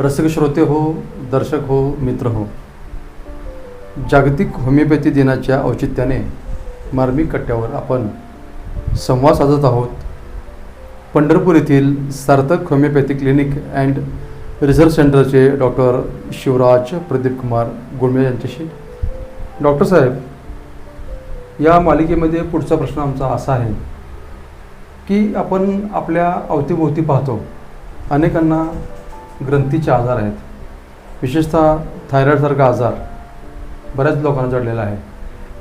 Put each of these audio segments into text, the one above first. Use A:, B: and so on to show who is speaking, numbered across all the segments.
A: रसिक श्रोते हो दर्शक हो मित्र हो. जागतिक होमिओपॅथी दिनाच्या औचित्याने मार्मिक कट्ट्यावर आपण संवाद साधत आहोत. पंढरपूर येथील Sarthak homeopathy clinic and research सेंटरचे डॉक्टर शिवराज प्रदीप कुमार गुळमे यांच्याशी. डॉक्टर साहेब या मालिकेमध्ये पुढचा प्रश्न आमचा असा आहे की आपण आपल्या अवतीभोवती पाहतो. अनेकांना ग्रंथीचे आजार आहेत. विशेषतः थायरॉईडसारखा आजार बऱ्याच लोकांना जडलेला आहे.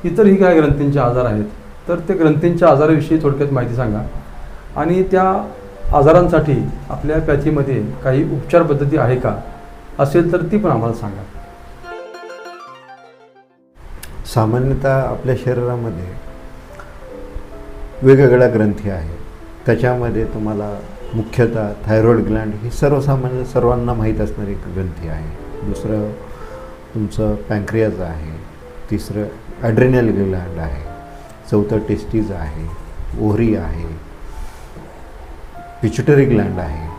A: इतरही काय ग्रंथींचे आजार आहेत. तर ते ग्रंथींच्या आजाराविषयी थोडक्यात माहिती सांगा. आणि त्या आजारांसाठी आपल्या पॅथीमध्ये काही उपचार पद्धती आहे का? असेल तर ती पण आम्हाला सांगा.
B: सामान्यतः आपल्या शरीरामध्ये वेगवेगळ्या ग्रंथी आहेत. त्याच्यामध्ये तुम्हाला मुख्यतः थायरॉईड ग्लँड ही सर्वसामान्य सर्वांना माहीत असणारी एक ग्रंथी आहे. दुसरं तुमचं पँक्रियाज आहे. तिसरं ॲड्रिनल ग्लँड आहे. चौथं टेस्टीज आहे. ओहरी आहे. पिच्युटरी ग्लँड आहे.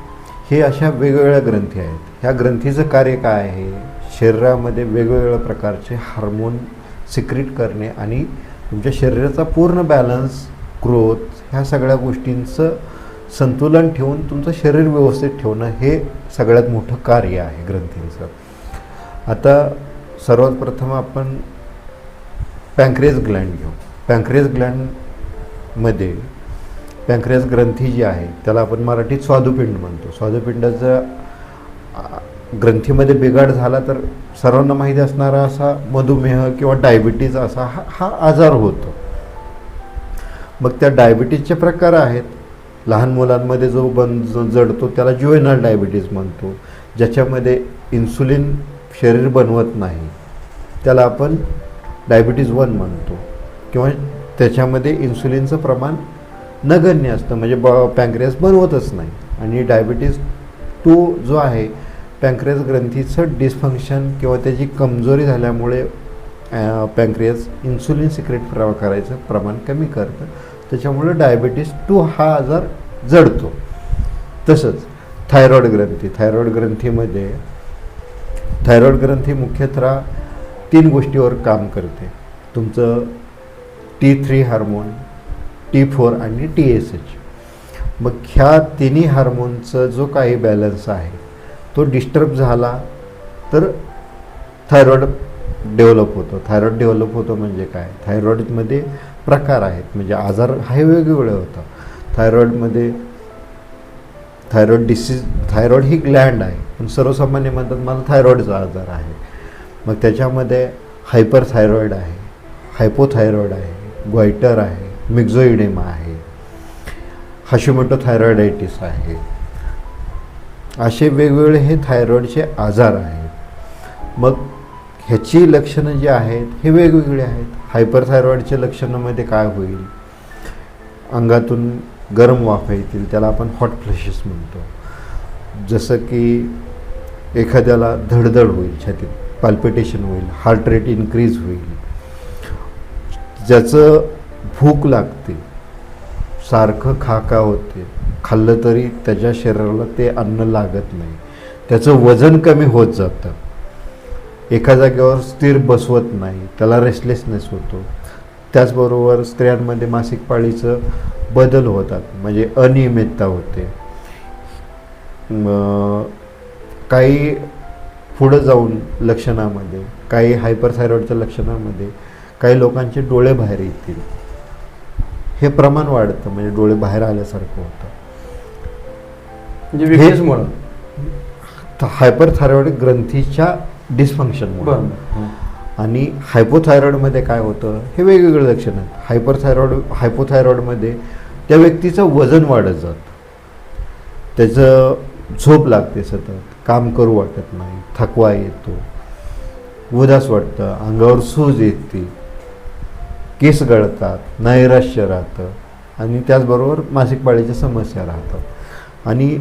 B: हे अशा वेगवेगळ्या ग्रंथी आहेत. ह्या ग्रंथीचं कार्य काय आहे? शरीरामध्ये वेगवेगळ्या प्रकारचे हार्मोन सिक्रिट करणे आणि तुमच्या शरीराचा पूर्ण बॅलन्स ग्रोथ ह्या सगळ्या गोष्टींचं संतुलन ठेवून तुमचं शरीर व्यवस्थित ठेवणं हे सगळ्यात मोठं कार्य आहे ग्रंथींचं. आता सर्वात प्रथम आपण पँक्रेज ग्लँड घेऊ. पँक्रेज ग्लँडमध्ये पँक्रेज ग्रंथी जी आहे त्याला आपण मराठीत स्वादुपिंड म्हणतो. स्वादुपिंडाचं ग्रंथीमध्ये बिघाड झाला तर सर्वांना माहिती असणारा असा मधुमेह किंवा डायबिटीज असा हा हा आजार होतो. मग त्या डायबिटीजचे प्रकार आहेत. लहान मुलांमध्ये जो बन जडतो त्याला ज्युएनल डायबिटीज म्हणतो. ज्याच्यामध्ये इन्सुलिन शरीर बनवत नाही त्याला आपण डायबिटीज वन म्हणतो. किंवा त्याच्यामध्ये इन्सुलिनचं प्रमाण नगण्य असतं. म्हणजे ब पँक्रियास बनवतच नाही. आणि डायबिटीज टू जो आहे पँक्रियास ग्रंथीचं डिस्फंक्शन किंवा त्याची कमजोरी झाल्यामुळे पँक्रियास इन्सुलिन सिक्रेट प्र करायचं प्रमाण कमी करतं. त्याच्यामुळं डायबिटीस टू हा आजार जडतो. तसंच थायरॉईड ग्रंथी थायरॉईड ग्रंथीमध्ये थायरॉईड ग्रंथी मुख्यतः तीन गोष्टीवर काम करते. तुमचं T three hormone T four आणि टी एस एच मग ह्या तिन्ही हार्मोनचं जो काही बॅलन्स आहे तो डिस्टर्ब झाला तर थायरॉईड डेव्हलप होतो. थायरॉईड डेव्हलप होतो म्हणजे काय? थायरॉईडमध्ये प्रकार आहेत. म्हणजे आजार हे वेगवेगळे होतात. थायरॉईडमध्ये थायरॉईड डिसीज थायरॉईड ही ग्लँड आहे. पण सर्वसामान्य म्हणतात मला थायरॉईडचा आजार आहे. मग त्याच्यामध्ये हायपर थायरॉईड आहे हायपोथायरॉईड आहे ग्वायटर आहे मिक्झोइडेमा आहे हाशिमोटो थायरॉइडायटिस आहे. असे वेगवेगळे हे थायरॉईडचे आजार आहेत. मग ह्याची लक्षणं जी आहेत हे वेगवेगळे आहेत. हायपरथायरॉईडच्या लक्षणामध्ये काय होईल? अंगातून गरम वाफ येतील त्याला आपण हॉट फ्लॅशेस म्हणतो. जसं की एखाद्याला धडधड होईल छातीत पाल्पिटेशन होईल हार्ट रेट इन्क्रीज होईल. ज्याचं भूक लागते सारखं खाका होते खाल्लं तरी त्याच्या शरीराला ते अन्न लागत नाही. त्याचं वजन कमी होत जातं. एका जागेवर स्थिर बसवत नाही त्याला रेस्टलेसनेस होतो. त्याचबरोबर स्त्रियांमध्ये मासिक पाळीचं बदल होतात म्हणजे अनियमितता होते. काही पुढं जाऊन लक्षणामध्ये काही हायपरथायरॉईडच्या लक्षणामध्ये काही लोकांचे डोळे बाहेर येतील. हे प्रमाण वाढतं म्हणजे डोळे बाहेर आल्यासारखं होतं.
A: म्हणजे विकनेसमुळं
B: हायपरथायरॉईड ग्रंथीच्या डिस्फंक्शनमुळे
A: बरं.
B: आणि हायपोथायरॉईडमध्ये काय होतं हे वेगवेगळे लक्षण आहेत. हायपरथायरॉईड हायपोथायरॉईडमध्ये त्या व्यक्तीचं वजन वाढत जातं. त्याचं झोप लागते सतत काम करू वाटत नाही थकवा येतो उदास वाटतं अंगावर सूज येते केस गळतात नैराश्य राहतं आणि त्याचबरोबर मासिक पाळीच्या समस्या राहतात. आणि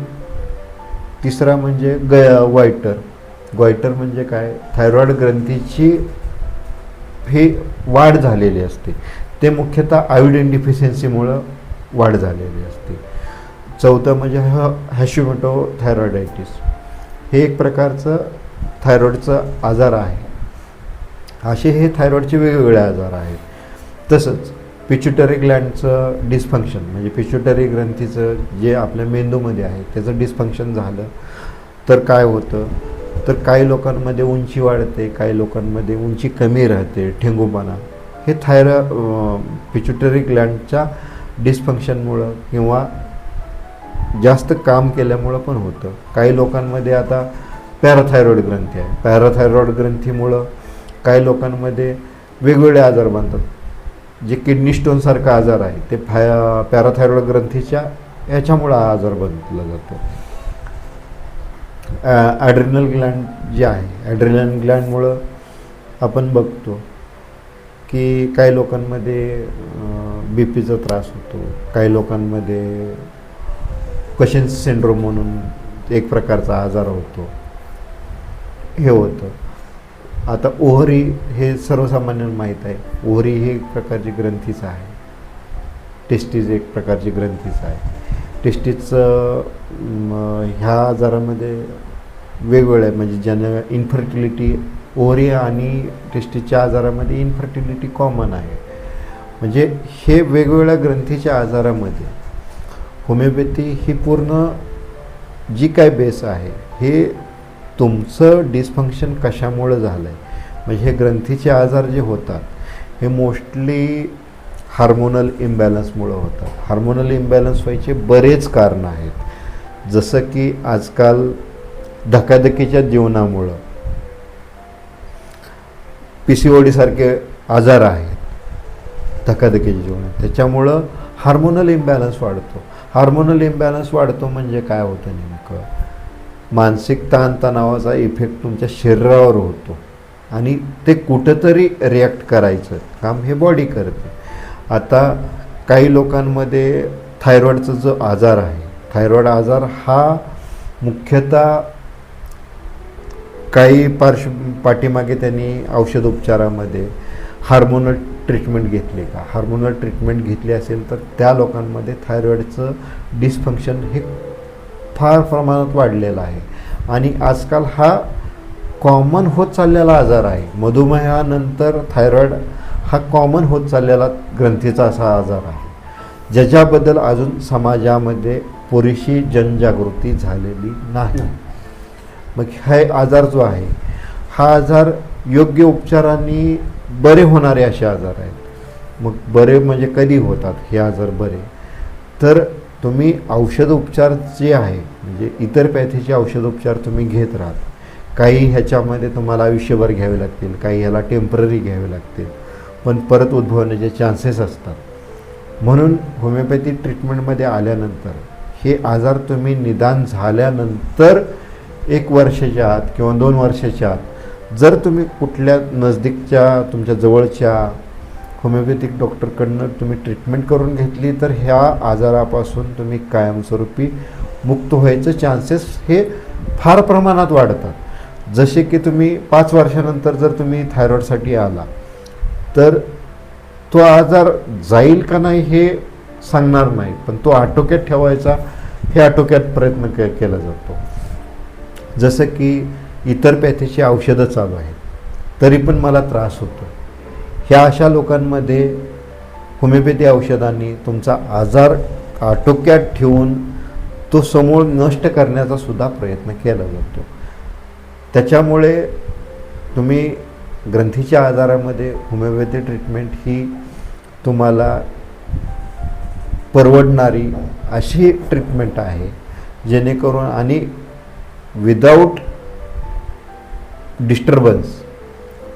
B: तिसरा म्हणजे ग वायटर. गॉयटर म्हणजे काय? थायरॉईड ग्रंथीची हे वाढ झालेली असते. ते मुख्यतः आयोडिन डिफिशियन्सीमुळं वाढ झालेली असते. चौथं म्हणजे ह हॅशिमोटो थायरॉइडायटिस हे एक प्रकारचं थायरॉईडचं आजार आहे. असे हे थायरॉईडचे वेगवेगळे आजार आहेत. तसंच पिच्युटरी ग्लँडचं डिस्फंक्शन म्हणजे पिच्युटरी ग्रंथीचं जे आपल्या मेंदूमध्ये आहे त्याचं डिस्फंक्शन झालं. तर काय होतं? तर काही लोकांमध्ये उंची वाढते काही लोकांमध्ये उंची कमी राहते ठेंगूपणा. हे थायरॉ पिच्युटरी ग्लँडच्या डिस्फंक्शनमुळं किंवा जास्त काम केल्यामुळं पण होतं. काही लोकांमध्ये आता पॅराथायरॉईड ग्रंथी आहे. पॅराथायरॉईड ग्रंथीमुळं काही लोकांमध्ये वेगवेगळे आजार बनतात. जे किडनी स्टोनसारखा आजार आहे ते फाय पॅराथायरॉईड ग्रंथीच्या याच्यामुळं हा आजार बनला जातो. ॲड्रिनल ग्लँड जे आहे ॲड्रिनल ग्लँडमुळं आपण बघतो की काही लोकांमध्ये बी पीचा त्रास होतो. काही लोकांमध्ये कशन्स सिंड्रोम म्हणून एक प्रकारचा आजार होतो. हे होतं. आता ओहरी हे सर्वसामान्यांना माहीत आहे. ओहरी ही एक प्रकारची ग्रंथीच आहे. टेस्टीज एक प्रकारची ग्रंथीच आहे. टेस्टीजचं ह्या आजारामध्ये वेगवेगळ्या म्हणजे जन इन्फर्टिलिटी ओरिया आणि टेस्टीजच्या आजारामध्ये इन्फर्टिलिटी कॉमन आहे. म्हणजे हे वेगवेगळ्या ग्रंथीच्या आजारामध्ये होमिओपॅथी ही पूर्ण जी काय बेस आहे हे तुमचं डिस्फंक्शन कशामुळं झालं आहे म्हणजे हे ग्रंथीचे आजार जे होतात हे मोस्टली हार्मोनल इम्बॅलन्समुळं होतात हार्मोनल इम्बॅलन्स व्हायचे बरेच कारणं आहेत. जसं की आजकाल धकाधकीच्या जीवनामुळं पी सी ओडीसारखे आजार आहेत. धकाधकीच्या जीवनात. त्याच्यामुळं हार्मोनल इम्बॅलन्स वाढतो. हार्मोनल इम्बॅलन्स वाढतो म्हणजे काय होतं नेमकं? मानसिक ताणतणावाचा इफेक्ट तुमच्या शरीरावर होतो. आणि ते कुठंतरी रिॲक्ट करायचं. काम हे बॉडी करते. आता काही लोकांमध्ये थायरॉईडचा जो आजार आहे थायरॉईड आजार हा मुख्यतः काही पार्श्व पाठीमागे त्यांनी औषधोपचारामध्ये हार्मोनल ट्रीटमेंट घेतली का? हार्मोनल ट्रीटमेंट घेतली असेल तर त्या लोकांमध्ये थायरॉईडचं डिस्फंक्शन हे फार प्रमाणात वाढलेलं आहे. आणि आजकाल हा कॉमन होत चाललेला आजार आहे. मधुमेहानंतर थायरॉईड हा कॉमन होत चाललेला ग्रंथीचा असा आजार आहे. ज्याच्याबद्दल अजून समाजामध्ये पुरेशी जनजागृती झालेली नाही. मग हे आजार जो आहे हा आजार योग्य उपचारांनी बरे होणारे असे आजार आहेत. मग बरे म्हणजे कधी होतात हे आजार बरे? तर तुम्ही औषध उपचार जे आहे म्हणजे इतर पॅथीचे औषधोपचार तुम्ही घेत राहात काही ह्याच्यामध्ये तुम्हाला आयुष्यभर घ्यावे लागतील काही ह्याला टेंपररी घ्यावे लागतील. पण परत उद्भवण्याचे चान्सेस असतात. म्हणून होमिओपॅथी ट्रीटमेंटमध्ये आल्यानंतर हे आजार तुम्ही निदान झाल्यानंतर एक वर्षाच्या आत किंवा दोन वर्षाच्या आत जर तुम्ही कुठल्या नजदीकच्या तुमच्या जवळच्या होमिओपॅथिक डॉक्टरकडनं तुम्ही ट्रीटमेंट करून घेतली तर ह्या आजारापासून तुम्ही कायमस्वरूपी मुक्त व्हायचं चान्सेस हे फार प्रमाणात वाढतात. जसे की तुम्ही पाच वर्षानंतर जर तुम्ही थायरॉईडसाठी आला तर तो आजार जाईल का नाही हे सांगणार नाही पण तो आटोक्यात ठेवायचा हे आटोक्यात प्रयत्न के केला जातो. जसं की इतर पॅथीची औषधं चालू आहेत तरी पण मला त्रास होतो ह्या अशा लोकांमध्ये होमिओपॅथी औषधांनी तुमचा आजार आटोक्यात ठेवून तो समूळ नष्ट करण्याचा सुद्धा प्रयत्न केला जातो. त्याच्यामुळे तुम्ही ग्रंथीच्या आजारामध्ये होमिओपॅथी ट्रीटमेंट ही तुम्हाला परवडणारी अशी ट्रीटमेंट आहे. जेणेकरून आणि विदाऊट डिस्टर्बन्स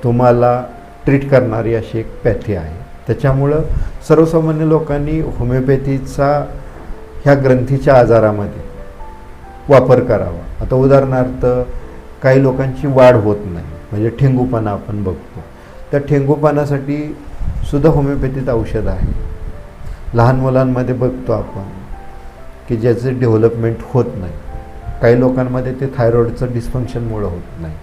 B: तुम्हाला ट्रीट करणारी अशी एक पॅथी आहे. त्याच्यामुळं सर्वसामान्य लोकांनी होमिओपॅथीचा ह्या ग्रंथीच्या आजारामध्ये वापर करावा. आता उदाहरणार्थ काही लोकांची वाढ होत नाही. म्हणजे ठेंगूपणा आपण बघतो. त्या ठेंगूपणासाठी सुद्धा होमिओपॅथीत औषध आहे. लहान मुलांमध्ये बघतो आपण की ज्याचे डेव्हलपमेंट होत नाही. काही लोकांमध्ये ते थायरॉईडचं डिस्फंक्शनमुळं होत नाही.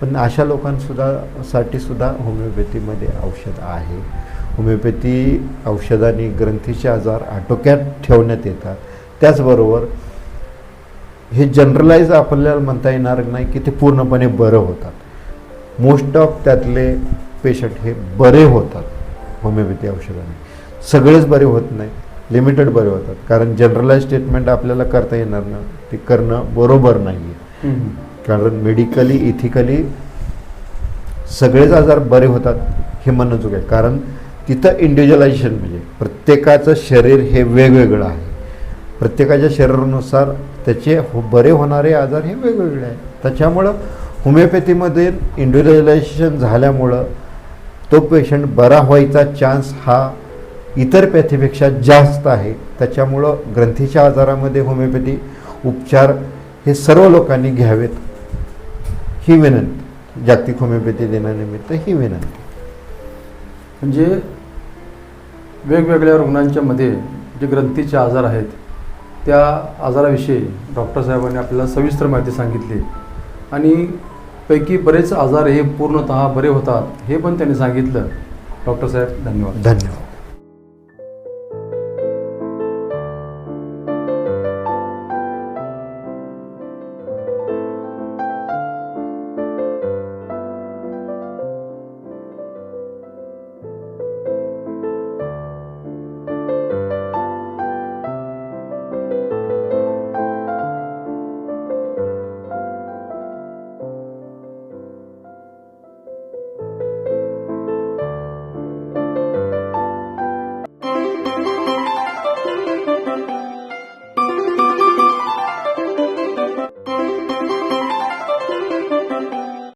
B: पण अशा लोकांसुद्धा साठी सुद्धा होमिओपॅथीमध्ये औषध आहे. होमिओपॅथी औषधांनी ग्रंथीचे आजार आटोक्यात ठेवण्यात येतात. त्याचबरोबर हे जनरलाइज आपल्याला म्हणता येणार नाही की ते पूर्णपणे बरं होतात. मोस्ट ऑफ त्यातले पेशंट हे बरे होतात होमिओपॅथी औषधाने. सगळेच बरे होत नाही लिमिटेड बरे होतात. कारण जनरलाइज स्टेटमेंट आपल्याला करता येणार ना ते करणं बरोबर नाही आहे. कारण मेडिकली इथिकली सगळेच आजार बरे होतात हे म्हणणं चुक आहे. कारण तिथं इंडिव्हिज्युअलायझेशन म्हणजे प्रत्येकाचं शरीर हे वेगवेगळं आहे. प्रत्येकाच्या शरीरानुसार त्याचे हो बरे होणारे आजार हे वेगवेगळे आहेत. त्याच्यामुळं होमिओपॅथीमध्ये इंडिव्हिज्युअलायझेशन झाल्यामुळं तो पेशंट बरा व्हायचा चान्स हा इतर पॅथीपेक्षा जास्त आहे. त्याच्यामुळं ग्रंथीच्या आजारामध्ये होमिओपॅथी उपचार हे सर्व लोकांनी घ्यावेत. ही विनंती. जागतिक होमिओपॅथी दिनानिमित्त ही विनंती.
A: म्हणजे वेगवेगळ्या रुग्णांच्या मध्ये जे ग्रंथीचे आजार आहेत त्या आजाराविषयी डॉक्टर साहेबांनी आपल्याला सविस्तर माहिती सांगितली. आणि पैकी बरेच आजार हे पूर्णतः बरे होतात हे पण त्यांनी सांगितलं. डॉक्टर साहेब धन्यवाद.
B: धन्यवाद.